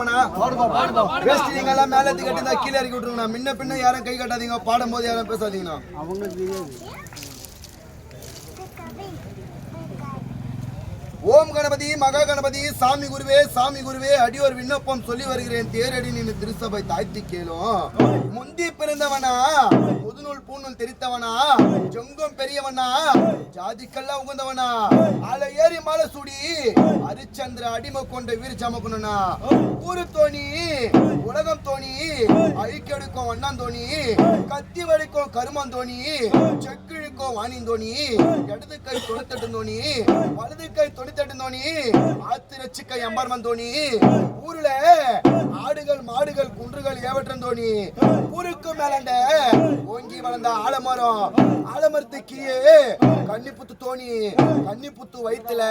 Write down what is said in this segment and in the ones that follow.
பாடலாமண்ணா waste நீங்க எல்லாம் மேல இருந்து கட்டி இருந்தா கீழே இறக்கி விட்டுருங்கண்ணா. முன்ன பின்ன யாரும் கை கட்டாதீங்க. பாடும்போது யாரும் பேசாதீங்கண்ணா. ஓம் கணபதி மகா கணபதி சாமி குருவே சாமி குருவே அடியோர் விண்ணப்பம் சொல்லி வருகிறேன். தேரடி நின்று திருசபை தாழ்த்தி கேளும். முந்தி பிறந்தவனா முதுநூல் பூநூல் தெரித்தவனா ஜொங்கம் பெரியவனா ஜாதிக்கெல்லாம் உகந்தவனா அல ஏறி மலை சூடி ஹரிச்சந்திர அடிமை கொண்ட வீர சமக்குனா ஊரு தோணி உலகம் தோணி அழிக்கெடுக்கும் வண்ணான் தோணி கத்தி வலிக்கும் கருமம் தோணி செக்கிழுக்கும் வாணி தோணி இடது கை தொடுத்தட்டு தோணி வலது கை தொடுத்து தோணி ஆத்திரச்சி கை எம்பர்மன் தோணி ஊருல ஆடுகள் மாடுகள் குன்றுகள் ஏவற்றம் தோணி ஊருக்கு மேலண்ட ஓங்கி வளர்ந்த ஆலமரம் ஆலமரத்து கீழே கன்னிப்புத்து தோணி கன்னிப்புத்து வயித்துல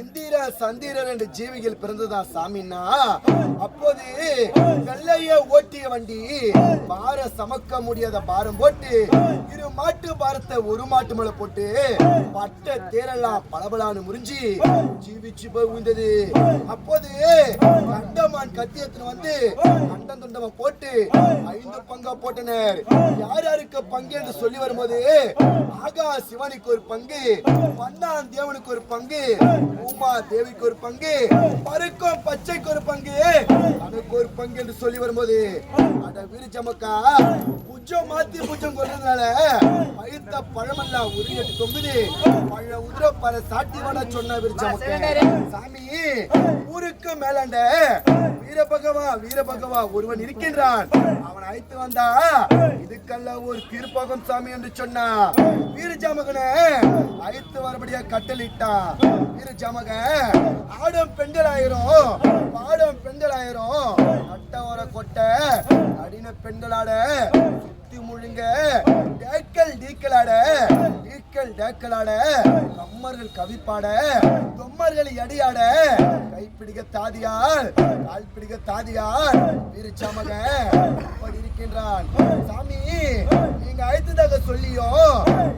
இந்திர சந்திர ரெண்டு ஜீவிகள் பிறந்ததா சாமின்னா அப்போது வெள்ளைய ஓட்டிய வண்டி பார சமக்க முடியாத பாரம் போட்டு இரு மாட்டு பாரத்தை ஒரு மாட்டு மேல போட்டு பட்ட தேரெல்லாம் பளபளான்னு முறிஞ்சி ஜீவிச்சு போய் உந்தது அப்போது கண்டமான் கத்தி எடுத்துன்னு வந்து கண்டம் துண்டமா போட்டு ஐந்து பங்கா போட்டனர். யார் யாருக்கு பங்கு என்று சொல்லி வரும்போது ஆகா சிவனுக்கு ஒரு பங்கு பன்னான் தேவனுக்கு ஒரு பங்கு உமா தேவிக்கு ஒரு பங்கு பருக்கும் பச்சைக்கு ஒரு பங்கு. ஒரு பங்கு என்று சொல்லி வரும்போது அட வீரச்சமக்கா புஜம் மாத்தி புஜம் கொள்றதுனால பழுத்த பழமெல்லாம் உருகிட்டு தொங்குது. பழ உதிர பல சாட்டி வட சொன்ன வீரச்சமக்க. சாமி ஊருக்கு மேலாண்ட வீரபகவா வீரபகவா ஒருவன் இருக்கின்றான். அவன் அழைத்து வந்தா இதுக்கல்ல ஒரு தீர்ப்பகம் சாமி என்று சொன்னா. வீரஜாமகனை அழைத்து வரபடியா கட்டளிட்டான் வீரஜாமக ஆடும் பெண்கள் ஆயிரும் பாடும் பெண்கள் ஆயிரும் கட்ட வர கொட்ட அடின பெண்களாட சுத்தி முழுங்க. டேக்கல் டீக்கலாட டீக்கல் டேக்கலாட. கம்மர்கள் கவிப்பாட தொம்மர்கள் அடியாட. கைப்பிடிக்க தாதியால் கால் பிடிக்க தாதியால் வீரச்சாமக அப்படி இருக்கின்றான். சாமி நீங்க அழைத்ததாக சொல்லியோ?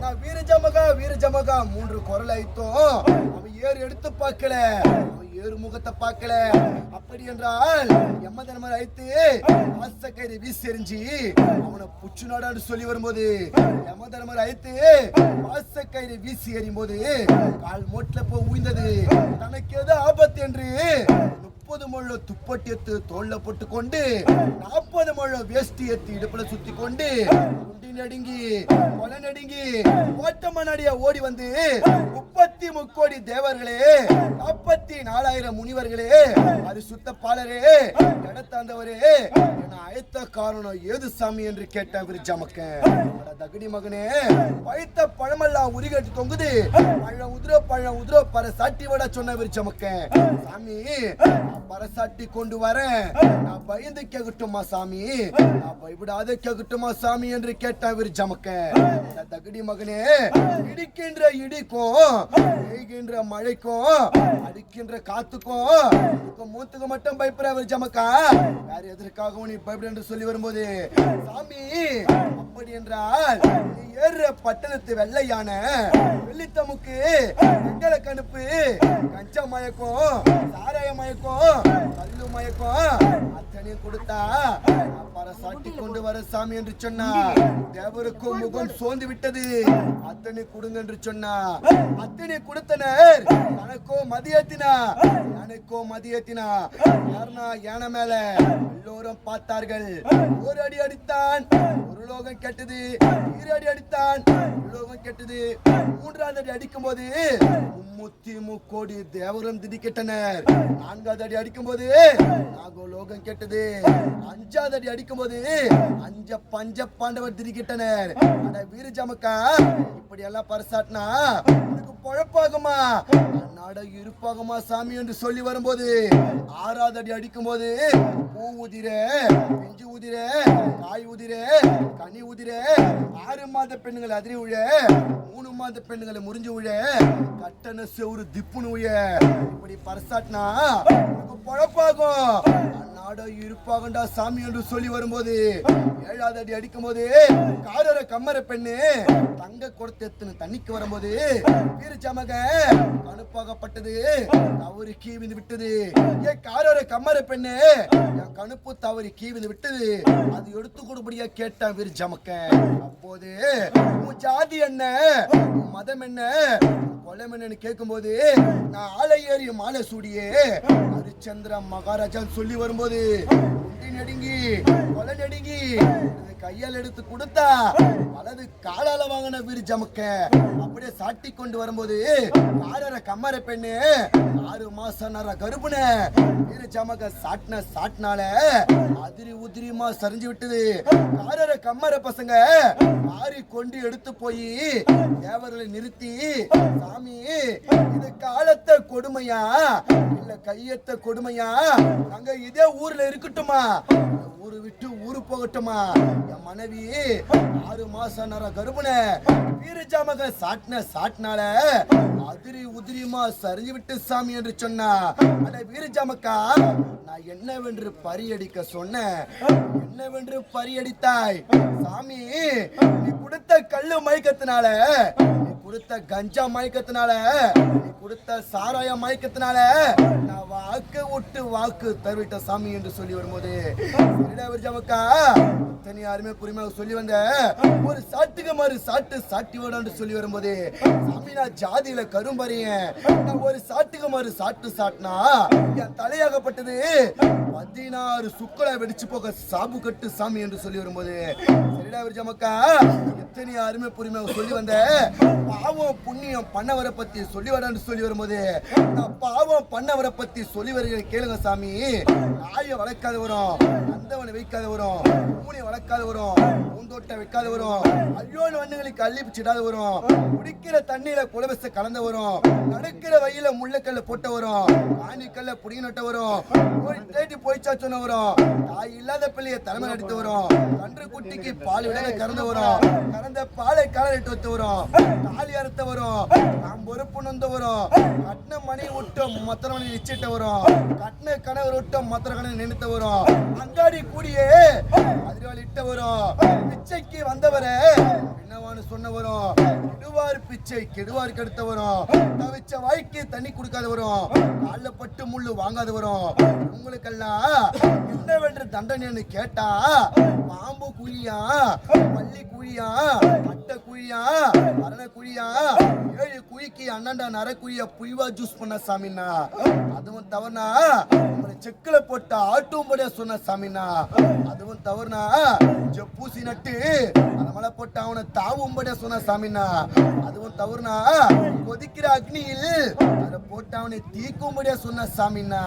நான் வீரஜமகா வீரஜமகா மூன்று குரல் அழைத்தோம் அவன் ஏறு எடுத்து பார்க்கல. ஏறு முகத்தை பார்க்கல. அப்படி என்றால் எம்மதனமர் அழைத்து ஆசக்கயிறு வீசி எறிஞ்சி அவனை புச்சு நாடான்னு சொல்லி வரும்போது யமதர்மர் அழைத்து ஆசக்கயிறு வீசி எறியும் போது கால் மோட்டில் போய் உயிந்தது. தனக்கு ஏதோ ஆபத்து என்று முப்பது முழு துப்பட்டி எடுத்து தோல்ல போட்டு கொண்டு நாற்பது முழு வேஷ்டி எடுத்து இடுப்புல சுத்தி கொண்டு குண்டி நடுங்கி கொலை நடுங்கி ஓட்டமனடிய ஓடி வந்து முப்பத்தி முக்கோடி தேவர்களே முனிவர்களே. அது சுத்த பாலரே இடத்தாந்தவரே என்ன அழைத்த காரணம் ஏது சாமி என்று கேட்ட விரிஜாமக்க தகுடி மகனே பழுத்த பழமெல்லாம் உரிகட்டு தொங்குது. பழம் உதிர பழம் உதிர பர சாட்டி விட சொன்ன விரிச்சமக்க சாமி பரசாட்டி கொண்டு வரேன். நான் பயந்து கேட்கட்டுமா சாமி? நான் பயப்படாத கேட்கட்டுமா சாமி என்று கேட்டான் விரிச்சமக்க தகுடி மகனே இடிக்கின்ற இடிக்கும் பெய்கின்ற மழைக்கும் அடிக்கின்ற காத்துக்கும் இதுக்கு மட்டும் பயப்படுற ஜமக்கா. வேற எதற்காகவும் நீ பயப்பட என்று சொல்லி வரும்போது சாமி அப்படி என்றால் நீ ஏறுற பட்டணத்து வெள்ளையான வெள்ளித்தமுக்கு வெங்கல கணுப்பு கஞ்சா மயக்கம் சாராய மயக்கம் கல்லு மயக்கம் அத்தனையும் கொடுத்தா பரசாட்டி கொண்டு வர சாமி என்று சொன்னா தேவருக்கும் முகம் சோர்ந்து விட்டது. அத்தனை கொடுங்க என்று சொன்னா அத்தனை கொடுத்தனர் தனக்கோ மதியத்தினா எனக்கோ மதியத்தினா யாருனா யானை மேல? எல்லோரும் பார்த்தார்கள். ஒரு அடி அடித்தான். ஒரு லோகம் கெட்டது. இரு அடி அடித்தான். லோகம் கெட்டது. மூன்றாவது அடி அடிக்கும் போது மும்மூத்தி முக்கோடி தேவரும் திடுக்கிட்டனர் நான்காவது அடி அடிக்கும் போது நாகோ லோகம் கெட்டது. அஞ்சாவது அடி அடிக்கும் போது அஞ்ச பஞ்ச பாண்டவர் திடுக்கிட்டனர் அட வீர ஜமக்கா இப்படி எல்லாம் பரிசாட்டினா உனக்கு பொழப்பாகுமா? அட இருப்பாகமா சாமி என்று சொல்லி வரும்போது ஆறாவது அடி அடிக்கும் போது பூ உதிர பிஞ்சு உதிர காய் உதிர கனி உதிர ஆறு மாத பெண்கள் அதிரி உழ மூணு மாத பெண்களை முறிஞ்சு உழ கட்டண செவ்வறு திப்புனு உழ. இப்படி பரசாட்டினா உனக்கு பொழப்பாகும். நாடோ இருப்பாகண்டா சாமி என்று சொல்லி வரும்போது ஏழாவது அடி அடிக்கும் போது காரர கம்மர பெண்ணு தங்க கொடுத்து எத்தனை தண்ணிக்கு வரும்போது வீர கணுப்பாகப்பட்டது தவறு கீவிந்து விட்டது. ஏ காரர கம்மர பெண்ணு என் கணுப்பு தவறு கீவிந்து விட்டது. அது எடுத்து கொடுபடியா கேட்டான் வீரச்சாமக்க அப்போது உன் ஜாதி என்ன? உன் மதம் என்ன? கொலம் என்னன்னு கேட்கும்போது நான் ஆலை ஏறி மாலை சூடியே ஹரிச்சந்திர மகாராஜான்னு சொல்லி வரும்போது முண்டி நடுங்கி கொலை நடுங்கி தையல் கையால் எடுத்து கொடுத்தா வலது காலால வாங்கின வீடு ஜமுக்க. அப்படியே சாட்டி கொண்டு வரும்போது காரர கம்மர பெண்ணு ஆறு மாசம் நர கருப்புன. வீடு ஜமக்க சாட்டின சாட்டினால அதிரி உதிரிமா சரிஞ்சு விட்டது. காரர கம்மர பசங்க மாறி கொண்டு எடுத்து போய் தேவர்களை நிறுத்தி சாமி இது காலத்தை கொடுமையா? இல்ல கையத்தை கொடுமையா? நாங்க இதே ஊர்ல இருக்கட்டுமா? ஊரு விட்டு ஊரு போகட்டுமா? என் மனைவி ஆறு மாசம் நர கருப்புன வீரஜாமக சாட்டின சாட்டினால அதிரி உதிரிமா சரிஞ்சு விட்டு சாமி என்று சொன்னா. அட வீரஜாமக்கா நான் என்னவென்று பரியடிக்க சொன்னேன். என்னவென்று பரியடித்தாய் சாமி நீ கொடுத்த கல்லு மயக்கத்தினால கொடுத்த கஞ்சா மயக்கத்தினால நீ கொடுத்த சாராய மயக்கத்தினால நான் வாக்கு விட்டு வாக்கு தருவிட்ட சாமி என்று சொல்லி வரும்போது சரிடா விரஜாமக்கா யாருமே சொல்லி வந்த ஒரு சாட்டுக்கு மாறு சாட்டு சாட்டி விடான்னு சொல்லி வரும்போது சாமி நான் ஜாதியில கரும்பறியேன். நான் ஒரு சாட்டுக்கு மாறு சாட்டு சாட்டினா என் கொடுக்கப்பட்டது பதினாறு சுக்களை வெடிச்சு போக சாபு கட்டு சாமி என்று சொல்லி வரும்போது சரிடா விரஜாமக்கா எத்தனை அருமை பொறுமை சொல்லி வந்த? பாவம் புண்ணியம் பண்ணவரை பத்தி சொல்லி வரான்னு சொல்லி வரும்போது நான் பாவம் பண்ணவரை பத்தி சொல்லி வருகிறேன் கேளுங்க சாமி. நாயை வளர்க்காத வரும் அந்தவனை வைக்காத வரும் பூனை வளர்க்காத வரும் பூந்தோட்டம் வைக்காத வரும் ஐயோன்னு வண்ணங்களுக்கு அள்ளி பிச்சிடாத வரும் குடிக்கிற தண்ணீர குலவச கலந்த வரும் நடக்கிற வயல முள்ளக்கல்ல போட்ட வரும் ஆணிக்கல்ல புடிங்க நட்ட வரும் தேடி போய்ச்சா சொன்ன வரும் தாய் இல்லாத பிள்ளைய தலைமை நடித்து வரும் கன்று குட்டிக்கு பால் விட கறந்து வரும் கறந்த பாலை காலிட்டு ஒத்து வரும் தாலி அறுத்த வரும் நாம் பொறுப்பு நொந்த வரும் கட்டின மணி விட்டு மொத்தன மணி நிச்சிட்ட வரும் கட்டின கணவர் விட்டு மத்திர கணவர் நினைத்த வரும் அங்காடி கூடியே அதிர்வால் இட்ட வரும் பிச்சைக்கு வந்தவரே என்னவான்னு சொன்ன வரும் கெடுவார் பிச்சை கெடுவார் கெடுத்த வரும் தவிச்ச வாய்க்கு தண்ணி கொடுக்காத வரும் கால்ல பட்டு முள்ளு வாங்காத வரும் உங்களுக்கெல்லாம் என்னவென்று தண்டனைன்னு கேட்டா பாம்பு குழியா பள்ளி குழியா அட்டை குழியா மரண குழியா ஏழு குழிக்கு அண்ணாண்டா நர புய்வா ஜூஸ் பண்ண சாமின்னா அதுவும் தவறுனா செக்குல போட்ட ஆட்டும்படியா சொன்ன சாமினா அதுவும் தவறுனா பூசி நட்டு அந்த மலை போட்டு அவனை தாவும்படியா சொன்ன சாமினா அதுவும் தவறுனா கொதிக்கிற அக்னியில் அதை போட்டு அவனை தீக்கும்படியா சொன்ன சாமினா.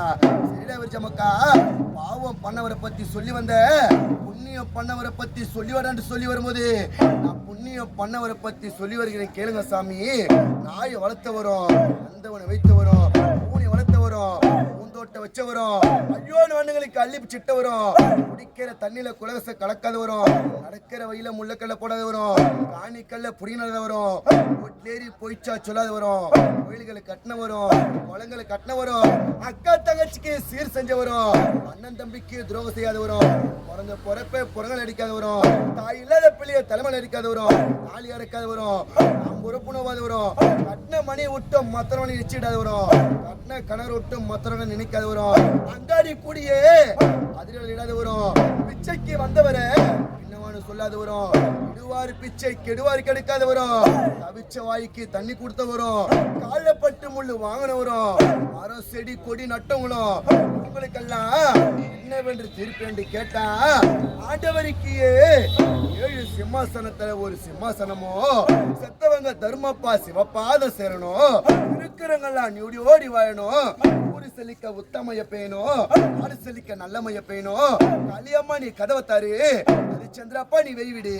சரிடா விரிச்சமக்கா பாவம் பண்ணவரை பத்தி சொல்லி வந்த புண்ணியம் பண்ணவரை பத்தி சொல்லி வரான்னு சொல்லி வரும்போது நான் புண்ணியம் பண்ணவரை பத்தி சொல்லி வருகிறேன் கேளுங்க சாமி. நாயை வளர்த்தவரும் வரும் அந்தவனை பூந்தோட்ட வச்ச வரும் ஐயோன்னு வண்ணங்களுக்கு அள்ளி சிட்ட வரும் குடிக்கிற தண்ணியில குலவச கலக்காத வரும் நடக்கிற வயல முள்ளக்கல்ல போடாத வரும் காணிக்கல்ல புடினத வரும் ஒட்லேறி போயிச்சா சொல்லாத வரும் கோயில்களை கட்டின வரும் குளங்களை கட்டின வரும் அக்கா தங்கச்சிக்கு சீர் செஞ்ச வரும் அண்ணன் தம்பிக்கு துரோகம் செய்யாத வரும் பிறந்த பொறப்பே புறங்கள் அடிக்காத வரும் தாய் இல்லாத பிள்ளைய தலைமையில் அடிக்காத வரும் தாலி அறக்காத வரும் நாம் பொறுப்புணவாத வரும் கட்டின மணி விட்டும் மத்தவனை நிச்சயிடாத வரும் கட்டின கணவர் விட்டும் மற்றவனை நினைக்காத வரும் அங்காடி கூடியே அதிரல் இடாத வரும் பிச்சைக்கு வந்தவரை என்னவான்னு சொல்லாத வரும் பிச்சை கெடுவாறு கிடைக்காத தவிச்ச வாய்க்கு தண்ணி கொடுத்த வரும் கால பட்டு முள்ளு வாங்கினவரும் மரம் செடி கொடி நட்டவங்களும் உங்களுக்கெல்லாம் என்னவென்று திருப்பேண்டு கேட்டா ஆண்டவருக்கு ஏழு சிம்மாசனத்துல ஒரு சிம்மாசனமோ செத்தவங்க தர்மப்பா சிவப்பாத சேரணும். இருக்கிறவங்கெல்லாம் நீடி ஓடி வாழணும். ஊரு செழிக்க உத்தமைய பேணும். ஆடு செழிக்க நல்லமைய பேணும். கலியம்மா நீ கதவை தாரு. அது சந்திரப்பா நீ வெய்விடு.